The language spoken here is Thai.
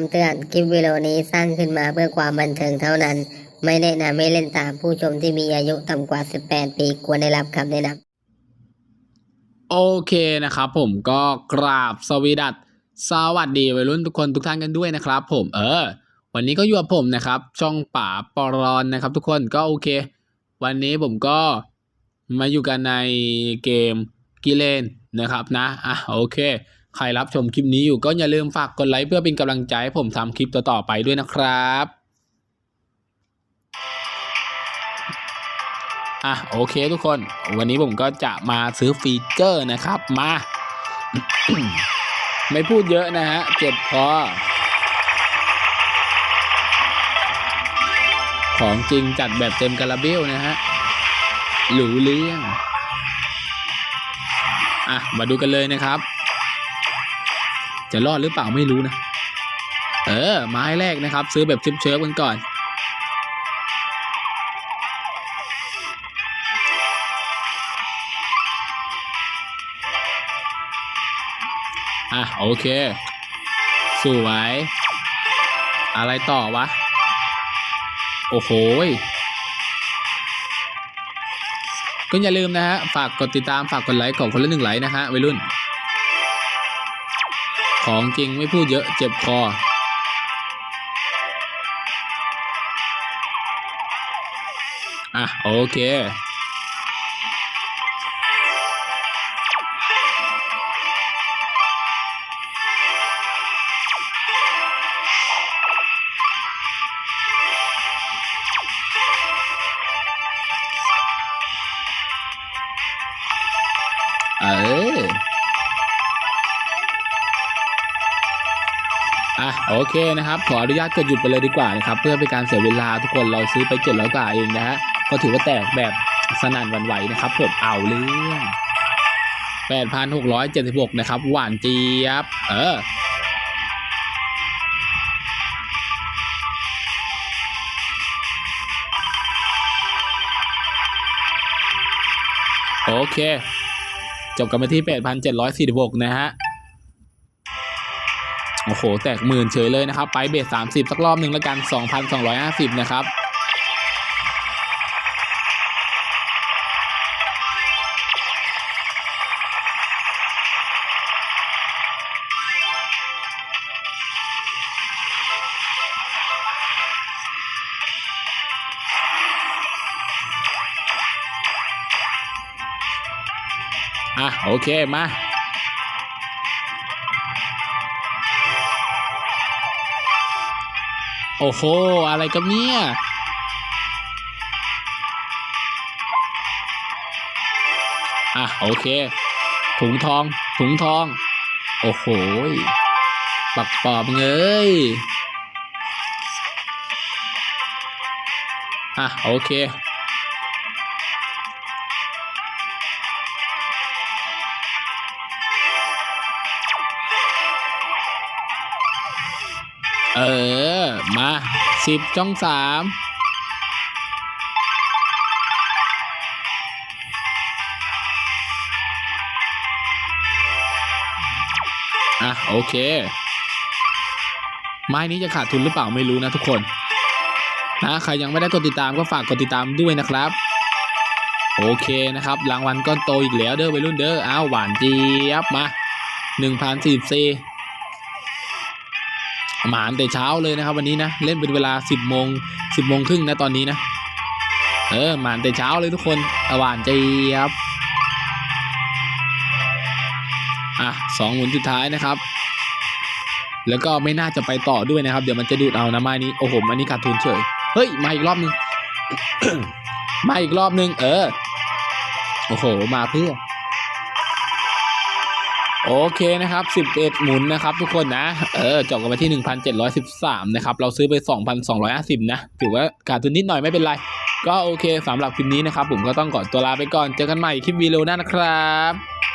ำเตือน คลิปวิดีโอนี้สร้างขึ้นมาเพื่อความบันเทิงเท่านั้น ไม่แนะนำให้เล่นตามผู้ชมที่มีอายุต่ำกว่า 18 ปีควรได้รับคำแนะนำโอเคนะครับผมก็กราบสวีดัสสวัสดีวัยรุ่นทุกคนทุกท่านกันด้วยนะครับผมเออ วันนี้ก็อยู่กับผมนะครับ ช่องป่าปอรอนนะครับ ทุกคนก็โอเค วันนี้ผมก็มาอยู่กันในเกมกิเลนนะครับนะอะโอเค ใครรับชมคลิปนี้อยู่ก็อย่าลืมฝากกดไลค์เพื่อเป็นกำลังใจให้ผมทำคลิปต่อๆไปด้วยนะครับอะโอเคทุกคน วันนี้ผมก็จะมาซื้อฟีเจอร์นะครับมา ไม่พูดเยอะนะฮะเจ็บคอของจริงจัดแบบเต็มกระเบลนะฮะหรูเลี้ยงอะมาดูกันเลยนะครับ จะรอดหรือเปล่าไม่รู้นะ เออ ไม้แรกนะครับ ซื้อแบบชิปเชิฟกันก่อน อะ โอเค สวย อะไรต่อวะ โอ้โหก็อย่าลืมนะฮะ ฝากกดติดตาม ฝากกดไลค์ของคนละหนึ่งไลค์นะฮะวัยรุ่น ของจริงไม่พูดเยอะเจ็บคอ อะ โอเค เออ อะโอเคนะครับ ขออนุญาตกดหยุดไปเลยดีกว่านะครับ เพื่อเป็นการเสียเวลาทุกคนเราซื้อไปเจ็ดร้อยกว่าเองนะฮะก็ถือว่าแตกแบบสนั่นวันไหวนะครับผมเอาเรื่องแปดพันหกร้อยเจ็ดสิบหกนะครับ หวานเจี๊ยบ เออโอเค จบกันไปที่ 8,746 นะฮะ โอ้โห แตกหมื่นเฉยเลยนะครับ ไปเบส30สักรอบหนึ่งแล้วกัน2,250นะครับอะโอเคมา โอ้โห อะไรกับเนี่ยอะโอเค ถุงทอง ถุงทอง โอ้โหปักปอบเงยอะโอเค เออ มาสิบช่องสามอะ โอเค ไม้นี้จะขาดทุนหรือเปล่าไม่รู้นะทุกคน นะใครยังไม่ได้กดติดตามก็ฝากกดติดตามด้วยนะครับ โอเคนะครับ รางวัลก้อนโตอีกแล้วเด้อวัยรุ่นเด้ออ้าวหวานเจี๊ยบมาหนึ่งพันสี่สี่ หมานแต่เช้าเลยนะครับ วันนี้นะเล่นเป็นเวลาสิบโมงสิบโมงครึ่งนะตอนนี้นะ เออหมานแต่เช้าเลยทุกคนตะหวานเจี๊ยบอะสองหมุนสุดท้ายนะครับ แล้วก็ไม่น่าจะไปต่อด้วยนะครับ เดี๋ยวมันจะดูดเอานะไม้นี้โอ้โหอันนี้ขาดทุนเฉยเฮ้ยมาอีกรอบนึงมาอีกรอบนึงเออโอ้โหมาเพื่อ โอเคนะครับ 11 หมุนนะครับ ทุกคนนะ เออจบกันไปที่ 1,713 นะครับ เราซื้อไป 2,250 นะ ถือว่าขาดทุนนิดหน่อยไม่เป็นไร ก็โอเคสำหรับคลิปนี้นะครับ ผมก็ต้องก่อตัวลาไปก่อน เจอกันใหม่คลิปวีดีโอหน้านะครับ